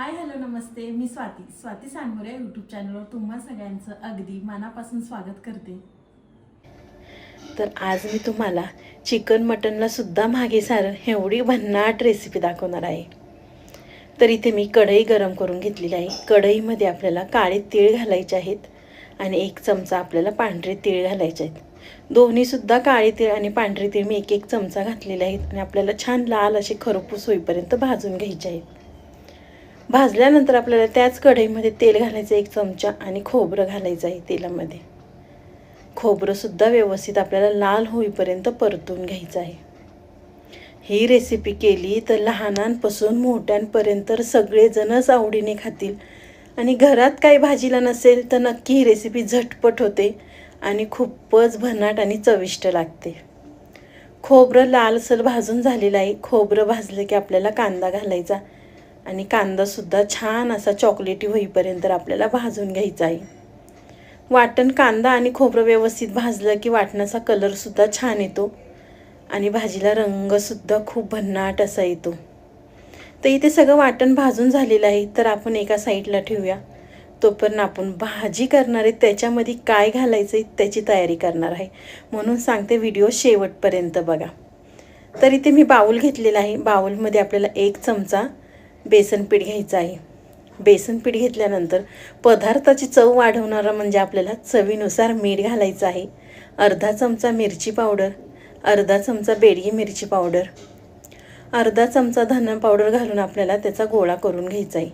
हाय hello नमस्ते. मी Swati. Swati Sangore YouTube चॅनलवर तुम्हा सगळ्यांचं अगदी मनापासून स्वागत करते. तर आज मी तुम्हाला चिकन मटनला सुद्धा मागे सारण एवढी भन्नाट रेसिपी दाखवणार आहे. तर इथे मी कढई गरम करून घेतलेली आहे. कढईमध्ये आपल्याला काळे तीळ घालायचे आहेत आणि एक चमचा आपल्याला पांढरे तीळ घालायचे आहेत. दोन्हीसुद्धा काळे तीळ आणि पांढरे तीळ मी एक एक चमचा घातलेले आहेत आणि आपल्याला छान लाल असे खरपूस होईपर्यंत भाजून घ्यायचे आहेत. भाजल्यानंतर आपल्याला त्याच कढईमध्ये तेल घालायचं एक चमचा आणि खोबरं घालायचं आहे तेलामध्ये. खोबरंसुद्धा व्यवस्थित आपल्याला लाल होईपर्यंत परतून घ्यायचं आहे. ही रेसिपी केली तर लहानांपासून मोठ्यांपर्यंत सगळेजणच आवडीने खातील. आणि घरात काही भाजीला नसेल तर नक्की ही रेसिपी झटपट होते आणि खूपच भन्नाट आणि चविष्ट लागते. खोबरं लालसर भाजून झालेलं आहे. खोबरं भाजलं की आपल्याला कांदा घालायचा. आणि कांदासुद्धा छान असा चॉकलेटी होईपर्यंत आपल्याला भाजून घ्यायचा आहे. वाटण कांदा आणि खोबरं व्यवस्थित भाजलं की वाटणाचा कलरसुद्धा छान येतो. आणि भाजीला रंगसुद्धा खूप भन्नाट असा येतो. तर इथे सगळं वाटण भाजून झालेलं आहे तर आपण एका साईडला ठेवूया. तोपर्यंत आपण भाजी करणार आहे त्याच्यामध्ये काय घालायचं आहे त्याची तयारी करणार आहे. म्हणून सांगते व्हिडिओ शेवटपर्यंत बघा. तर इथे मी बाऊल घेतलेला आहे बाऊलमध्ये आपल्याला एक चमचा बेसन पीठ घ्यायचं आहे. बेसन पीठ घेतल्यानंतर पदार्थाची चव वाढवणारा म्हणजे आपल्याला चवीनुसार मीठ घालायचं आहे. अर्धा चमचा मिरची पावडर अर्धा चमचा बेडगी मिरची पावडर अर्धा चमचा धना पावडर घालून आपल्याला त्याचा गोळा करून घ्यायचा आहे.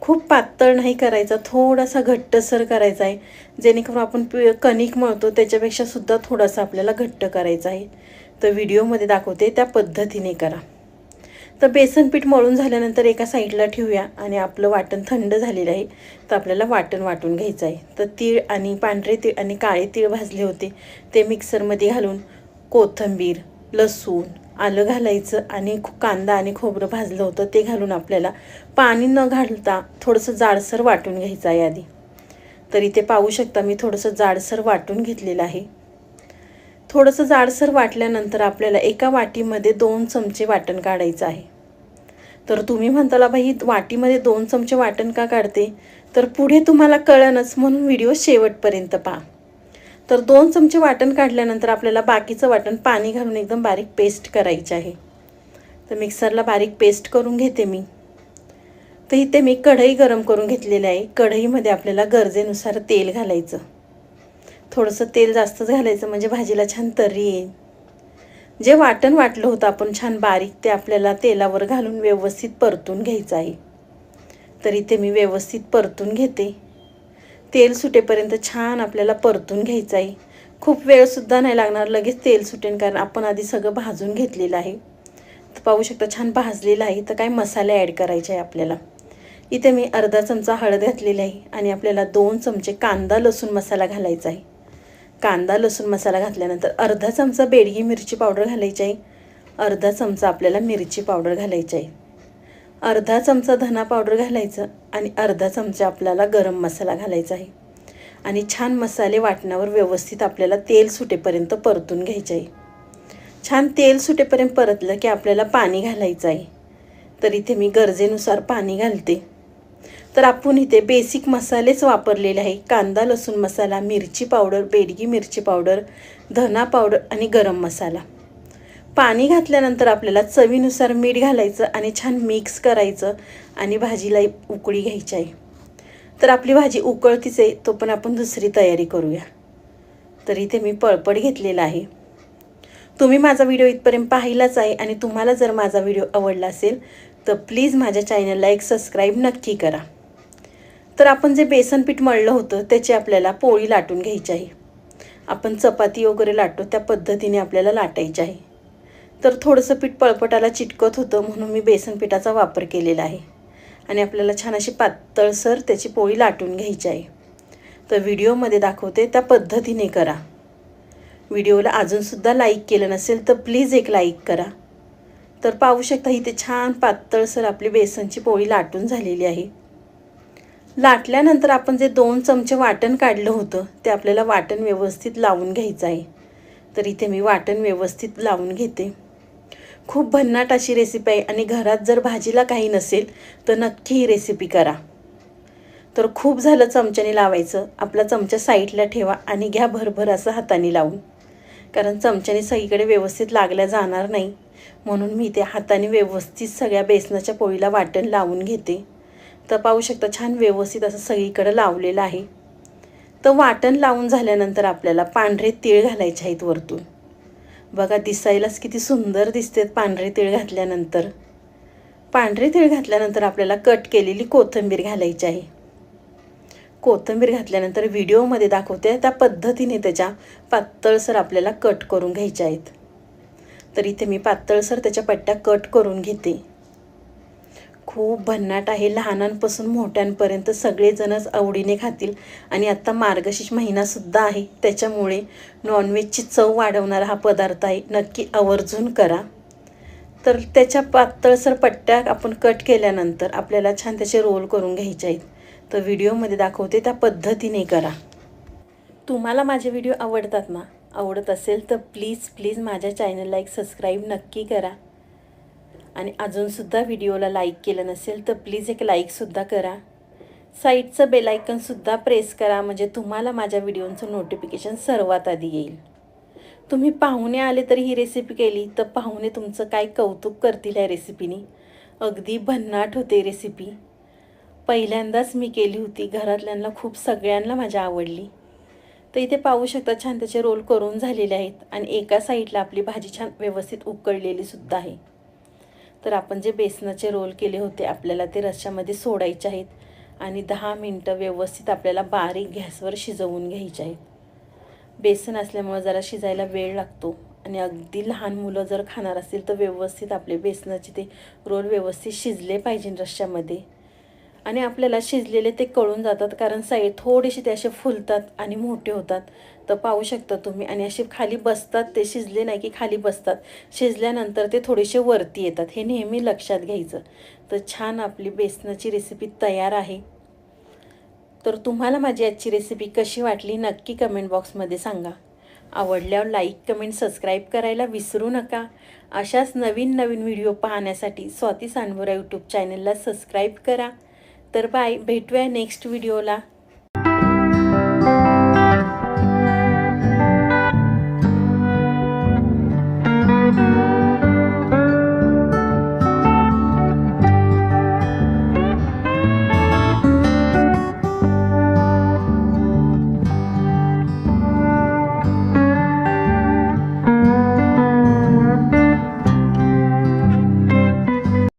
खूप पातळ नाही करायचा थोडासा घट्टसर करायचा आहे. जेणेकरून आपण पि कणिक मळतो त्याच्यापेक्षा सुद्धा थोडासा आपल्याला घट्ट करायचा आहे. तर व्हिडिओमध्ये दाखवते त्या पद्धतीने करा. तर बेसन पीठ मळून झाल्यानंतर एका साईडला ठेवूया आणि आपलं वाटण थंड झालेलं आहे. तर आपल्याला वाटण वाटून घ्यायचं आहे. तर तीळ आणि पांढरे तीळ आणि काळे तीळ भाजले होते. ते मिक्सरमध्ये घालून कोथिंबीर लसूण आलं घालायचं आणि कांदा आणि खोबरं भाजलं होतं. ते घालून आपल्याला पाणी न घालता थोडंसं जाडसर वाटून घ्यायचं आहे आधी. तर इथे पाहू शकता मी थोडंसं जाडसर वाटून घेतलेलं आहे. थोडंसं जाडसर वाटल्यानंतर आपल्याला एका वाटीमध्ये दोन चमचे वाटण काढायचं आहे. तर तुम्ही म्हणताला बाई वाटीमध्ये दोन चमचे वाटण का काढते? तर पुढे तुम्हाला कळणच म्हणून व्हिडिओ शेवटपर्यंत पहा. तर दोन चमचे वाटण काढल्यानंतर आपल्याला बाकीचं वाटण पाणी घालून एकदम बारीक पेस्ट करायची आहे. तर मिक्सरला बारीक पेस्ट करून घेते मी. तर इथे मी कढई गरम करून घेतलेली आहे. कढईमध्ये आपल्याला गरजेनुसार तेल घालायचं. थोडंसं तेल जास्तच घालायचं म्हणजे भाजीला छान तर्री येईल. जे वाटण वाटलं होतं आपण छान बारीक ते आपल्याला तेलावर घालून व्यवस्थित परतून घ्यायचं आहे. तर इथे मी व्यवस्थित परतून घेते. तेल सुटेपर्यंत छान आपल्याला परतून घ्यायचं आहे. खूप वेळसुद्धा नाही लागणार लगेच तेल सुटेन कारण आपण आधी सगळं भाजून घेतलेलं आहे. तर पाहू शकता छान भाजलेलं आहे. तर काय मसाले ॲड करायचे आहे आपल्याला. इथे मी अर्धा चमचा हळद घातलेली आहे आणि आपल्याला दोन चमचे कांदा लसूण मसाला घालायचा आहे. कांदा लसूण मसाला घातल्यानंतर अर्धा चमचा बेडगी मिरची पावडर घालायची आहे अर्धा चमचा आपल्याला मिरची पावडर घालायची आहे अर्धा चमचा धना पावडर घालायचं आणि अर्धा चमचा आपल्याला गरम मसाला घालायचा आहे. आणि छान मसाले वाटण्यावर व्यवस्थित आपल्याला तेल सुटेपर्यंत परतून घ्यायचे आहे. छान तेल सुटेपर्यंत परतलं की आपल्याला पाणी घालायचं आहे. तर इथे मी गरजेनुसार पाणी घालते. तर आपण इथे बेसिक मसालेच वापरलेले आहे. कांदा लसूण मसाला मिरची पावडर बेडगी मिरची पावडर धना पावडर आणि गरम मसाला. पाणी घातल्यानंतर आपल्याला चवीनुसार मीठ घालायचं आणि छान मिक्स करायचं आणि भाजीला उकळी घ्यायची आहे. तर आपली भाजी उकळतीच आहे तो पण आपण दुसरी तयारी करूया. तर इथे मी पळपड घेतलेला आहे. तुम्ही माझा व्हिडिओ इथपर्यंत पाहिलाच आहे आणि तुम्हाला जर माझा व्हिडिओ आवडला असेल तर प्लीज माझ्या चॅनलला एक सबस्क्राईब नक्की करा. तर आपण जे बेसन पीठ मळलं होतं त्याची आपल्याला पोळी लाटून घ्यायची आहे. आपण चपाती वगैरे लाटतो त्या पद्धतीने आपल्याला लाटायची आहे. तर थोडंसं पीठ पळपटाला चिटकत होतं म्हणून मी बेसन पिठाचा वापर केलेला आहे. आणि आपल्याला छान अशी पातळसर त्याची पोळी लाटून घ्यायची आहे. तर व्हिडिओमध्ये दाखवते त्या पद्धतीने करा. व्हिडिओला अजूनसुद्धा लाईक केलं नसेल तर प्लीज एक लाईक करा. तर पाहू शकता इथे छान पातळसर आपली बेसनची पोळी लाटून झालेली आहे. लाटल्यानंतर आपण जे दोन चमचे वाटण काढलं होतं ते आपल्याला वाटण व्यवस्थित लावून घ्यायचं आहे. तर इथे मी वाटण व्यवस्थित लावून घेते. खूप भन्नाट अशी रेसिपी आहे आणि घरात जर भाजीला काही नसेल तर नक्की ही रेसिपी करा. तर खूप झालं चमच्याने लावायचं. आपला चमचा साईडला ठेवा आणि घ्या भरभर असं हाताने लावून. कारण चमच्याने सगळीकडे व्यवस्थित लागल्या जाणार नाही. म्हणून मी ते हाताने व्यवस्थित सगळ्या बेसनाच्या पोळीला वाटण लावून घेते. तर पाहू शकता छान व्यवस्थित असं सगळीकडं लावलेलं आहे. तर वाटण लावून झाल्यानंतर आपल्याला पांढरे तीळ घालायचे आहेत वरतून. बघा दिसायलाच किती सुंदर दिसतात पांढरे तीळ घातल्यानंतर. पांढरे तीळ घातल्यानंतर आपल्याला कट केलेली कोथिंबीर घालायची आहे. कोथिंबीर घातल्यानंतर व्हिडिओमध्ये दाखवते त्या पद्धतीने त्याच्या पातळसर आपल्याला कट करून घ्यायच्या आहेत. तर इथे मी पातळसर त्याच्या पट्ट्या कट करून घेते. खूप भन्नाट आहे. लहानांपासून मोठ्यांपर्यंत सगळेजणच आवडीने खातील. आणि आत्ता मार्गशीर्ष महिनासुद्धा आहे. त्याच्यामुळे नॉनव्हेजची चव वाढवणारा हा पदार्थ आहे. नक्की आवर्जून करा. तर त्याच्या पातळसर पट्ट्या आपण कट केल्यानंतर आपल्याला छान त्याचे रोल करून घ्यायचे आहेत. तर व्हिडिओमध्ये दाखवते त्या पद्धतीने करा. तुम्हाला माझे व्हिडिओ आवडतात ना? आवडत असेल तर प्लीज प्लीज माझ्या चॅनलला एक सबस्क्राईब नक्की करा. आणि अजूनसुद्धा व्हिडिओला लाईक केलं नसेल तर प्लीज एक लाईकसुद्धा करा. साईडचं बेलायकनसुद्धा प्रेस करा म्हणजे तुम्हाला माझ्या व्हिडिओचं नोटिफिकेशन सर्वात आधी येईल. तुम्ही पाहुणे आले तरी ही रेसिपी केली तर पाहुणे तुमचं काय कौतुक करतील या रेसिपीनी अगदी भन्नाट होते रेसिपी पहिल्यांदाच मी केली होती घरातल्यांना खूप सगळ्यांना माझ्या आवडली. तर इथे पाहू शकता छान त्याचे रोल करून झालेले आहेत आणि एका साईडला आपली भाजी छान व्यवस्थित उकळलेलीसुद्धा आहे. तर आपण जे बेसनाचे रोल केले होते आपल्याला ते रश्श्यामध्ये सोडायचे आहेत आणि दहा मिनटं व्यवस्थित आपल्याला बारीक गॅसवर शिजवून घ्यायचे आहेत. बेसन असल्यामुळं जरा शिजायला वेळ लागतो आणि अगदी लहान मुलं जर खाणार असतील तर व्यवस्थित आपले बेसनाचे ते रोल व्यवस्थित शिजले पाहिजे रश्श्यामध्ये. आणि आपल्याला शिजलेले ते कळून जातात कारण साईड थोडेसे ते असे फुलतात आणि मोठे होतात. तर पाहू शकता तुम्ही आणि असे खाली बसतात ते शिजले नाही की खाली बसतात. शिजल्यानंतर ते थोडेसे वरती येतात. हे नेहमी लक्षात घ्यायचं. तर छान आपली बेसनाची रेसिपी तयार आहे. तर तुम्हाला माझी आजची रेसिपी कशी वाटली नक्की कमेंट बॉक्समध्ये सांगा. आवडल्यावर लाईक कमेंट सबस्क्राईब करायला विसरू नका. अशाच नवीन नवीन व्हिडिओ पाहण्यासाठी स्वाती सांडबोरा यूट्यूब चॅनलला सबस्क्राईब करा. तर बाय भेटूया नेक्स्ट व्हिडिओला